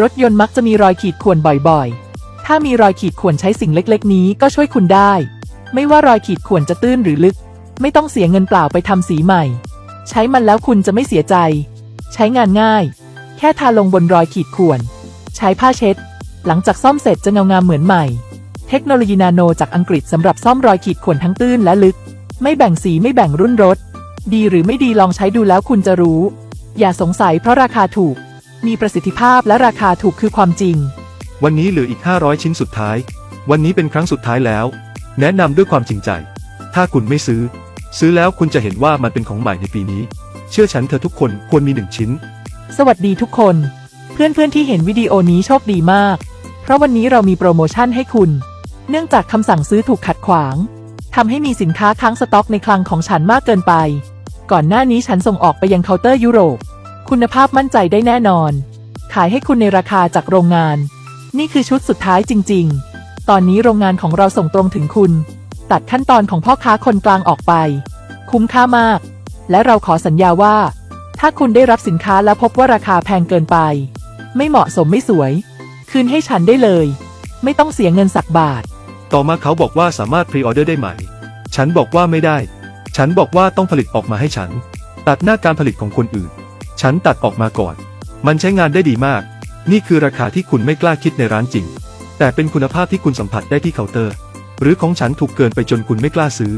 รถยนต์มักจะมีรอยขีดข่วนบ่อยๆ ถ้ามีรอยขีดข่วนใช้สิ่งเล็กๆ นี้ก็ช่วยคุณได้ ไม่ว่ารอยขีดข่วนจะตื้นหรือลึก ไม่ต้องเสียเงินเปล่าไปทำสีใหม่ ใช้มันแล้วคุณจะไม่เสียใจ ใช้งานง่าย แค่ทาลงบนรอยขีดข่วน ใช้ผ้าเช็ด หลังจากซ่อมเสร็จจะเงางามเหมือนใหม่ เทคโนโลยีนาโนจากอังกฤษสำหรับซ่อมรอยขีดข่วนทั้งตื้นและลึก ไม่แบ่งสีไม่แบ่งรุ่นรถ ดีหรือไม่ดีลองใช้ดูแล้วคุณจะรู้ อย่าสงสัยเพราะราคาถูก มีประสิทธิภาพและราคาถูกคือความจริง วันนี้เหลืออีก 500 ชิ้นสุดท้าย วันนี้เป็นครั้งสุดท้ายแล้ว แนะนำด้วยความจริงใจ ถ้าคุณไม่ซื้อ ซื้อแล้วคุณจะเห็นว่ามันเป็นของใหม่ในปีนี้ เชื่อฉันเธอทุกคนควรมีหนึ่งชิ้น สวัสดีทุกคน เพื่อนๆที่เห็นวิดีโอนี้โชคดีมาก เพราะวันนี้เรามีโปรโมชั่นให้คุณ เนื่องจากคำสั่งซื้อถูกขัดขวางทำให้มีสินค้าค้างสต็อกในคลังของฉันมากเกินไป ก่อนหน้านี้ฉันส่งออกไปยังเคาน์เตอร์ยุโรป คุณภาพมั่นใจได้แน่นอน ขายให้คุณในราคาจากโรงงาน นี่คือชุดสุดท้ายจริง ๆ ตอนนี้โรงงานของเราส่งตรงถึงคุณ ตัดขั้นตอนของพ่อค้าคนกลางออกไป คุ้มค่ามาก และเราขอสัญญาว่า ถ้าคุณได้รับสินค้าแล้วพบว่าราคาแพงเกินไป ไม่เหมาะสมไม่สวย คืนให้ฉันได้เลย ไม่ต้องเสียเงินสักบาท ต่อมาเขาบอกว่าสามารถพรีออเดอร์ได้ไหม ฉันบอกว่าไม่ได้ ฉันบอกว่าต้องผลิตออกมาให้ฉัน ตัดหน้าการผลิตของคนอื่น ฉันตัดออกมาก่อน มันใช้งานได้ดีมาก นี่คือราคาที่คุณไม่กล้าคิดในร้านจริง แต่เป็นคุณภาพที่คุณสัมผัสได้ที่เคาน์เตอร์ หรือของฉันถูกเกินไปจนคุณไม่กล้าซื้อ